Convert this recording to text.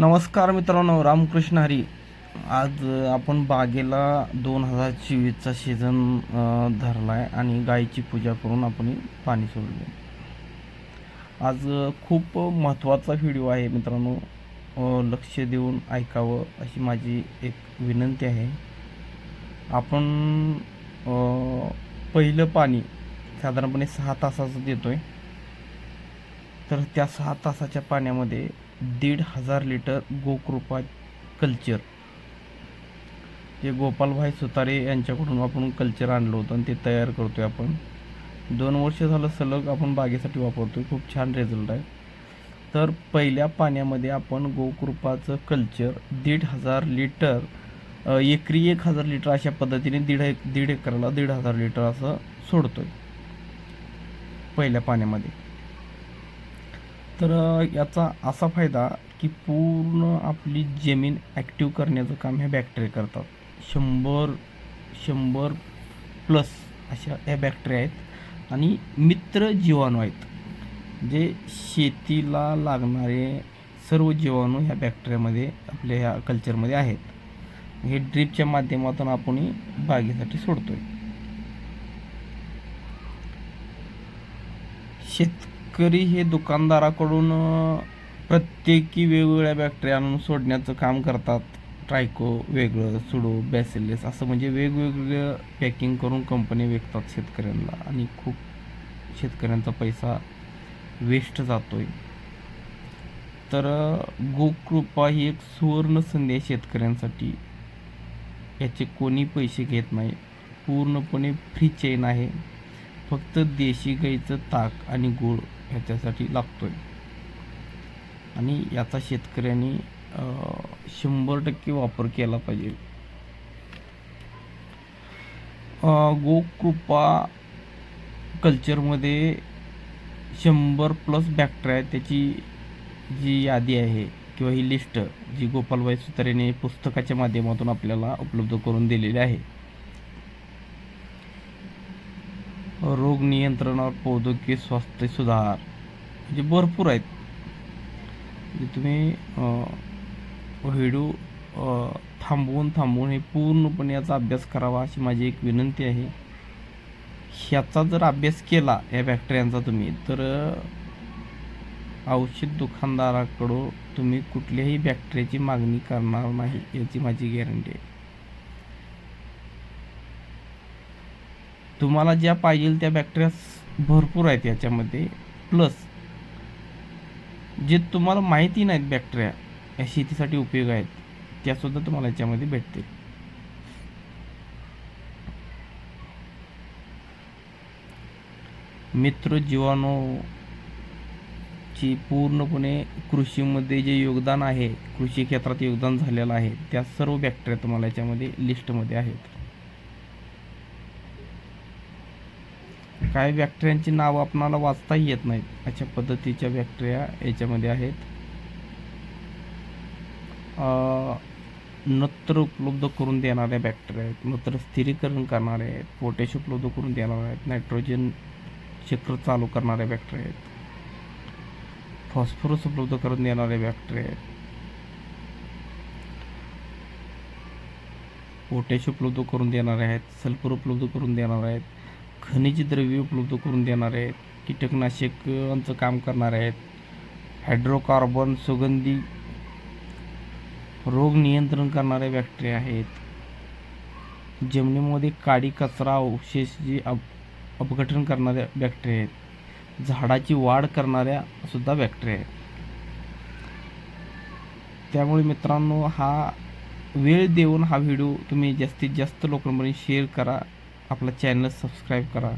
नमस्कार मित्रांनो रामकृष्ण हरी. आज आपण बागेला दोन हजार चोवीसचा सीझन धरला आहे आणि गायीची पूजा करून आपण पाणी सोडले आज खूप महत्त्वाचा व्हिडिओ आहे मित्रांनो. लक्ष देऊन ऐकावं अशी माझी एक विनंती आहे. आपण पहिलं पाणी साधारणपणे सहा तासाचं देतो आहे तर त्या सहा तासाच्या पाण्यामध्ये दीड हजार लिटर गोकृपा कल्चर. जे गोपालभाई सुतारे यांच्याकडून आपण कल्चर आणलं होतं आणि ते तयार करतो आहे आपण. दोन वर्ष झालं सलग आपण बागेसाठी वापरतोय. खूप छान रिझल्ट आहे. तर पहिल्या पाण्यामध्ये आपण गोकृपाचं कल्चर दीड हजार लिटर एकरी एक हजार लिटर अशा पद्धतीने दीड एक दीड एकराला दीड हजार लिटर असं सोडतो आहे पहिल्या पाण्यामध्ये. तर याचा असा फायदा की पूर्ण आपली जमीन ॲक्टिव्ह करण्याचं काम ह्या बॅक्टेरिया करतात. शंभर शंभर प्लस अशा ह्या बॅक्टेरिया आहेत आणि मित्र जीवाणू आहेत. जे शेतीला लागणारे सर्व जीवाणू ह्या बॅक्टेरियामध्ये आपल्या ह्या कल्चरमध्ये आहेत. हे ड्रीपच्या माध्यमातून आपण सोडतो बागेसाठी सोडतोय. शेतकरी हे दुकानदाराकडून प्रत्येकी वेगवेगळ्या बॅक्टेरिया आणून सोडण्याचं काम करतात. ट्रायको वेगळं सुडो बॅसिलेस असं म्हणजे वेगवेगळं पॅकिंग करून कंपनी विकतात शेतकऱ्यांना. आणि खूप शेतकऱ्यांचा पैसा वेस्ट जातो आहे तर गोकृपा ही एक सुवर्ण संधी आहे शेतकऱ्यांसाठी. याचे कोणी पैसे घेत नाही. पूर्णपणे फ्री चेन आहे. फक्त देशी गाईचं ताक आणि गूळ. ह्याच्यासाठी लागतो आहे आणि याचा शेतकऱ्यांनी शंभर टक्के वापर केला पाहिजे. गोकृपा कल्चरमध्ये शंभर प्लस बॅक्टेरिया आहेत त्याची जी यादी आहे किंवा ही लिस्ट जी गोपालभाई सुतारेने पुस्तकाच्या माध्यमातून आपल्याला उपलब्ध करून दिलेली आहे. रोग नियंत्रणावर पौद्योगिक स्वास्थ्य सुधार म्हणजे भरपूर आहेत. म्हणजे तुम्ही व्हिडिओ थांबवून थांबवून हे पूर्णपणे याचा अभ्यास करावा अशी माझी एक विनंती आहे. ह्याचा जर अभ्यास केला या बॅक्टेरियांचा तुम्ही तर औषध दुकानदाराकडून तुम्ही कुठल्याही बॅक्टेरियाची मागणी करणार नाही याची माझी गॅरंटी आहे. तुम्हाला ज्या पाहिजे त्या बॅक्टेरिया भरपूर आहेत याच्यामध्ये. प्लस जे तुम्हाला माहिती नाहीत बॅक्टेरिया या शेतीसाठी उपयोग आहेत त्यासुद्धा तुम्हाला याच्यामध्ये भेटतील. मित्र जीवाणू ची पूर्णपणे कृषीमध्ये जे योगदान आहे कृषी क्षेत्रात योगदान झालेलं आहे त्या सर्व बॅक्टेरिया तुम्हाला याच्यामध्ये लिस्टमध्ये आहेत. काही बॅक्टेरियांची नावं आपणाला वाचताही येत नाहीत? अशा पद्धतीच्या बॅक्टेरिया याच्यामध्ये आहेत. नत्र उपलब्ध करून देणाऱ्या बॅक्टेरिया आहेत. नत्र स्थिरीकरण करणारे आहेत. पोटॅश उपलब्ध करून देणारे आहेत. नायट्रोजन चक्र चालू करणाऱ्या बॅक्टेरिया आहेत. फॉस्फरस उपलब्ध करून देणारे बॅक्टेरिया आहेत. पोटॅश उपलब्ध करून देणारे आहेत. सल्फर उपलब्ध करून देणारे आहेत. खनिजद्रव्ये उपलब्ध करून देणार आहेत कीटकनाशकांचं काम करणार आहेत. हायड्रोकार्बन सुगंधी रोग नियंत्रण करणारे बॅक्टेरिया आहेत. जमिनीमध्ये काडी कचरा अवशेष जे अप अपघटन करणाऱ्या बॅक्टेरिया आहेत. झाडाची वाढ करणाऱ्या सुद्धा बॅक्टेरिया आहेत. त्यामुळे मित्रांनो हा वेळ देऊन हा व्हिडिओ तुम्ही जास्तीत जास्त लोकांपर्यंत शेअर करा. आपला चॅनल सबस्क्राईब करा.